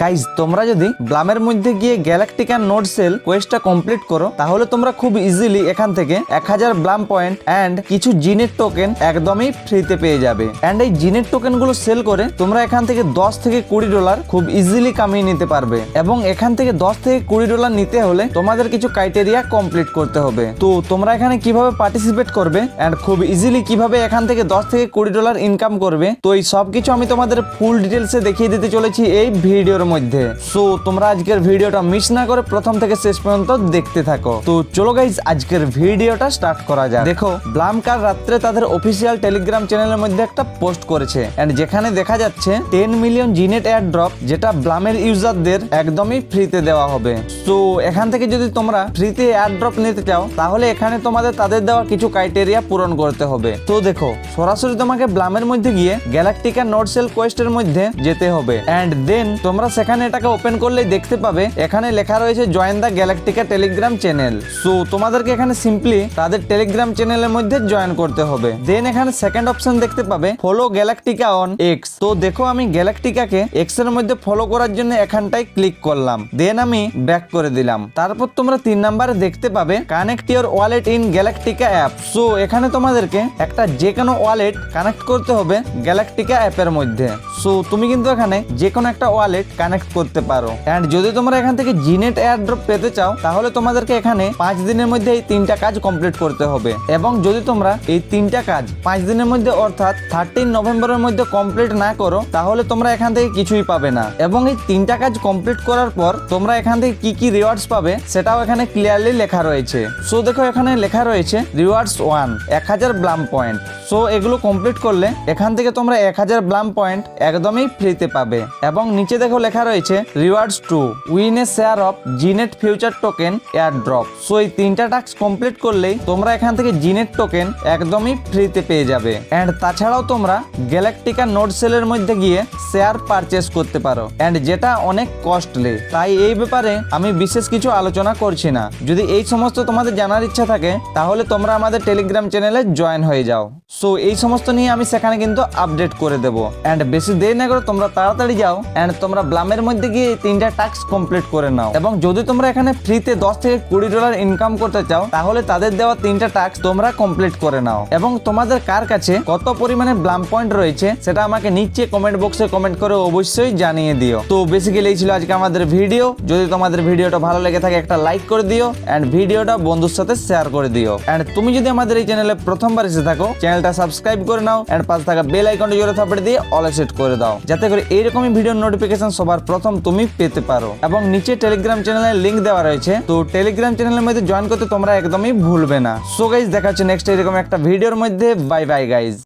Guys তোমরা যদি ব্লামের মধ্যে গিয়ে গ্যালাকটিকা নোট সেল কোয়েস্টটা কমপ্লিট করো, তাহলে তোমরা খুব ইজিলি এখান থেকে এক হাজার ব্লাম পয়েন্ট অ্যান্ড কিছু জিনের টোকেন একদমই ফ্রিতে পেয়ে যাবে। অ্যান্ড এই জিনের টোকেনগুলো সেল করে তোমরা এখান থেকে দশ থেকে কুড়ি ডলার খুব ইজিলি কামিয়ে নিতে পারবে। এবং এখান থেকে দশ থেকে কুড়ি ডলার নিতে হলে তোমাদের কিছু ক্রাইটেরিয়া কমপ্লিট করতে হবে। তো তোমরা এখানে কীভাবে পার্টিসিপেট করবে অ্যান্ড খুব ইজিলি কীভাবে এখান থেকে দশ থেকে কুড়ি ডলার ইনকাম করবে, তো এই সব কিছু আমি তোমাদের ফুল ডিটেলসে দেখিয়ে দিতে চলেছি এই ভিডিওর মধ্যে। সো তোমরা আজকের ভিডিওটা মিস না করে প্রথম থেকে শেষ পর্যন্ত দেখতে থাকো। তো চলো গাইজ আজকের ভিডিওটা স্টার্ট করা যাক। দেখো, ব্লাম রাত্রে তাদের অফিসিয়াল টেলিগ্রাম চ্যানেলের মধ্যে একটা পোস্ট করেছে। এন্ড যেখানে দেখা যাচ্ছে ten million GNET air drop যেটা ব্লামের ইউজারদের একদমই ফ্রিতে দেওয়া হবে। তো এখান থেকে যদি তোমরা ফ্রিতে এয়ার ড্রপ নিতে চাও, তাহলে এখানে তোমাদের তাদের দেওয়া কিছু ক্রাইটেরিয়া পূরণ করতে হবে। তো দেখো, সরাসরি তোমাকে ব্লামের মধ্যে গিয়ে গ্যালাকটিকা নোট সেল কোয়েস্টের মধ্যে যেতে হবে। অ্যান্ড দেন তোমরা সেখানে এটাকে ওপেন করলেই দেখতে পাবে। এখানে লেখা রয়েছে join the Galactica Telegram channel so তোমাদেরকে এখানে সিম্পলি তাদের টেলিগ্রাম চ্যানেলের মধ্যে জয়েন করতে হবে। দেন এখানে সেকেন্ড অপশন দেখতে পাবে ফলো গ্যালাকটিকা অন এক্স তো দেখো আমি গ্যালাকটিকাকে এক্সের মধ্যে ফলো করার জন্য এখানটায় ক্লিক করলাম। দেন আমি ব্যাক করে দিলাম। তারপর তোমরা তিন নাম্বারে দেখতে পাবে connect your wallet in Galactica app so এখানে তোমাদেরকে একটা যে কোনো ওয়ালেট কানেক্ট করতে হবে গ্যালাকটিকা অ্যাপের মধ্যে। সো তুমি কিন্তু এখানে যে কোনো একটা ওয়ালেট কানেক্ট করতে পারো। অ্যান্ড যদি তোমরা এখান থেকে জিনেট এয়ারড্রপ পেতে চাও, তাহলে তোমাদেরকে এখানে পাঁচ দিনের মধ্যে এই তিনটা কাজ কমপ্লিট করতে হবে। এবং যদি তোমরা এই তিনটা কাজ পাঁচ দিনের মধ্যে অর্থাৎ থার্টিন নভেম্বরের মধ্যে কমপ্লিট না করো, তাহলে তোমরা এখান থেকে কিছুই পাবে না। এবং এই তিনটা কাজ কমপ্লিট করার পর তোমরা এখান থেকে কি কি রিওয়ার্ডস পাবে, সেটাও এখানে ক্লিয়ারলি লেখা রয়েছে। সো দেখো এখানে লেখা রয়েছে রিওয়ার্ডস ওয়ান এক হাজার ব্লাম পয়েন্ট। সো এগুলো কমপ্লিট করলে এখান থেকে তোমরা এক হাজার ব্লাম পয়েন্ট একদমই ফ্রিতে পাবে। এবং নিচে দেখো লেখা রয়েছে rewards to win a share of GNET future token air drop so এই তিনটা টাস্ক কমপ্লিট করলেই তোমরা এখান থেকে জিনেট টোকেন একদমই ফ্রিতে পেয়ে যাবে। অ্যান্ড তাছাড়াও তোমরা গ্যালাকটিকা নোট সেলের মধ্যে গিয়ে শেয়ার পারচেস করতে পারো। অ্যান্ড যেটা অনেক কস্টলি তাই এই ব্যাপারে আমি বিশেষ কিছু আলোচনা করছি না। যদি এই সমস্ত তোমাদের জানার ইচ্ছা থাকে, তাহলে তোমরা আমাদের টেলিগ্রাম চ্যানেলে জয়েন হয়ে যাও। সো এই সমস্ত নিয়ে আমি সেখানে কিন্তু আপডেট করে দেবো। অ্যান্ড বেশি দেরি না করে তোমরা তাড়াতাড়ি যাও। অ্যান্ড তোমরা ব্লামের মধ্যে গিয়ে এই তিনটা টাস্ক কমপ্লিট করে নাও। এবং যদি তোমরা এখানে ফ্রিতে দশ থেকে কুড়ি ডলার ইনকাম করতে চাও, তাহলে তাদের দেওয়া তিনটা টাস্ক তোমরা কমপ্লিট করে নাও। এবং তোমাদের কার কাছে কত পরিমাণে ব্লাম পয়েন্ট রয়েছে, সেটা আমাকে নিচে কমেন্ট বক্সে কমেন্ট করে অবশ্যই জানিয়ে দিও। তো বেসিক্যালি এই ছিল আজকে আমাদের ভিডিও যদি তোমাদের ভিডিওটা ভালো লেগে থাকে, একটা লাইক করে দিও। অ্যান্ড ভিডিওটা বন্ধুর সাথে শেয়ার করে দিও। অ্যান্ড তুমি যদি আমাদের এই চ্যানেলে প্রথমবার এসে থাকো চ্যানেলটা সাবস্ক্রাইব করে নাও অ্যান্ড পাশে থাকা বেল আইকনটা জোরে থাপড়ে দিয়ে অল সেট করে দাও। যাতে করে এইরকমই ভিডিও নোটিফিকেশন সবার প্রথম তুমি পেতে পারো। এবং নিচে টেলিগ্রাম চ্যানেলের লিংক দেওয়া রয়েছে। তো টেলিগ্রাম চ্যানেলের মধ্যে জয়েন করতে তোমরা একদমই ভুলবে না। সো গাইজ দেখা হচ্ছে নেক্সট এরকম একটা ভিডিওর মধ্যে। Bye bye guys